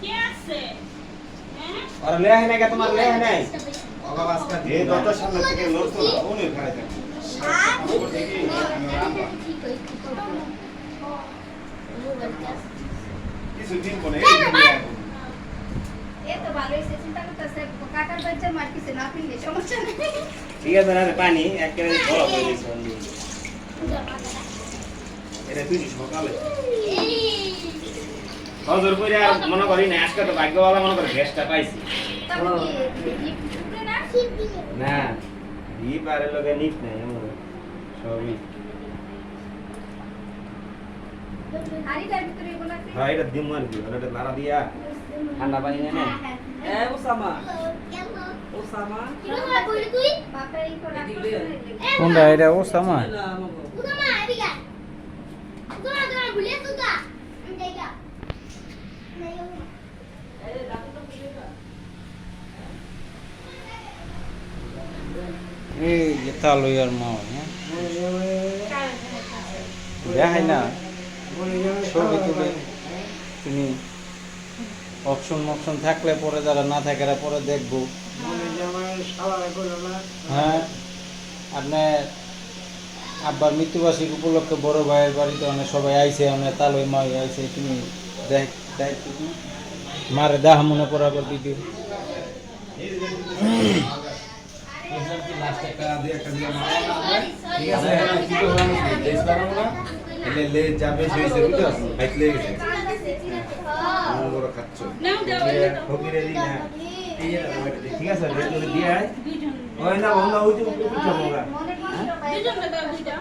কে আছে আর লে হয় নাই তোমার লে হয় নাই এই দরজার সামনে থেকে লড়তো না উনি পরে। ঠিক আছে না পানি একেবারে এটা তুই সকালে হজর করে আর মনে করি না আজকে তো ভাগ্যবালা মনে করে গ্যাসটা পাইছি। না ই পারে লগে নিক নাই আমার সবই। হয় এটা দিম আর কি ওটা লাড়া দিয়া। ঠান্ডা পানি নেই না. Osama. কোনটা এটা ওসামা? এই যে তালুয়ার মা হ্যাঁ? দেখাই না। ছবি তুমি অপশন মপশন থাকলে পরে যারা না থাকে পরে দেখব। হ্যাঁ? আপনার আব্বার মৃত্যুবার্ষিকী উপলক্ষে বড় ভাইয়ের বাড়িতে অনেক সবাই আইছে, অনেক তালই মাই আইছে, তুমি দেখ দেখ মারে দাহ মনে করাবার ভিডিও ঠিক আছে কি করলাম লেজ বানাবো না এলে লেজ যাবে সেই সে বুঝতে পারছ হাইট লেগে গেছে আমার বড় খাচ্ছ নাও দাও ফকিরে দিই না এই যে না, ওইটা দে। ঠিক আছে রেট করে দিয়ে আয় দুইজন ওই না বন্ধা ওই যে পিঠা বঙ্গা দুইজন দাও দুইটা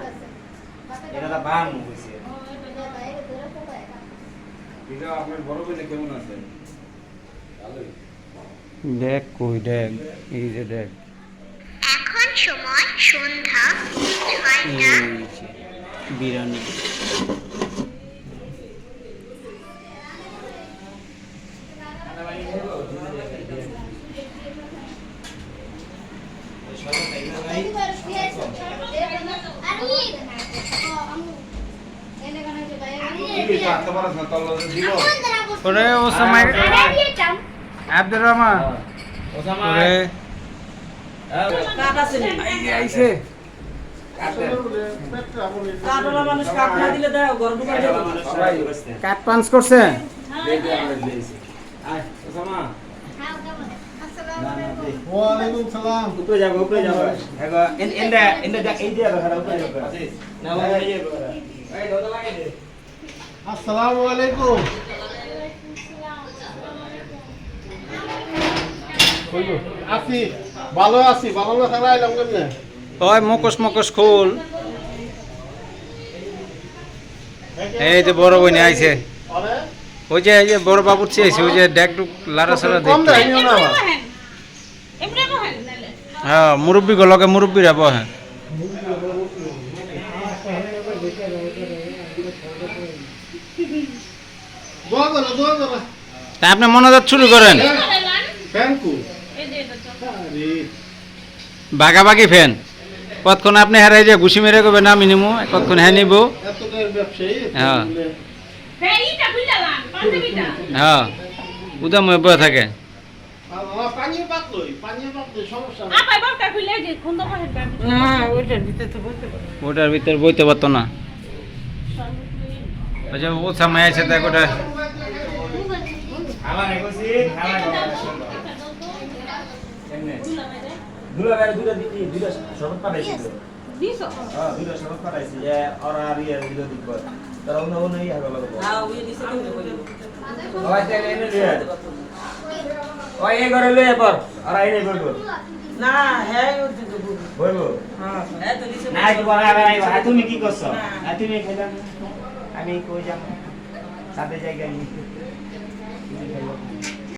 এটা তো বান হইছে এটা আপনার বড় বইলে কেমন আছে ভালোই দেখ কই দেখ এই যে দেখ এখন সময় সন্ধ্যা এই ছয়টা যে বিরিয়ানি কি তো আত্মা পারছ না তল্ল দিব ওরে ওসামা আব্দুর রহমান। ওসামা কাট। পাঞ্চ করছে। উপরে যাব উপরে যাব আসসালামু আলাইকুম। ভালো আছি ভালো না থাকলে আইলাম কেমনে? ওই মুখোশ মুখোশ খুল। এই যে বড় বইনে আইছে। ওই যে এই যে বড় বাবুর চেয়েছে ওই যে ডেক ডুক লারা সারা নালে হ্যাঁ মুরব্বী গলকে মুরব্বীরা বহে। তা আপনি মনোজাত শুরু করেন। থ্যাংকু এই ভাগাভাগি ফ্যান। কতক্ষণ আপনি হারাই যে ঘুষি মেরে করবে না মিনিমু কতক্ষণ হ্যাঁ নিব? হ্যাঁ। হ্যাঁ। উদম বয়ে থাকে। ওটার ভিতর বইতে পারতো না। যে ও সামনে আছে দেখ ওটা আমার এগোছি খালা এমনে দুলা বের দুলা দিতি দুলা শরবত পাঠাইছি। দিছ? হ্যাঁ দুলা শরবত পাঠাইছি যে আর ইয়ে দিল দিব তারা অন্য অন্য ইয়ে হবে লাগবে হ্যাঁ ওই দিছে এনে দিয়ে ওই এই ঘরে লয়ে আর বলব না হ্যাঁ ওই বলব বলব হ্যাঁ হ্যাঁ তো দিছে না কি বলা আই তুমি কি করছ? আর তুমি খেলাম? আমি কই যাব? সাথে তুমি খাইবা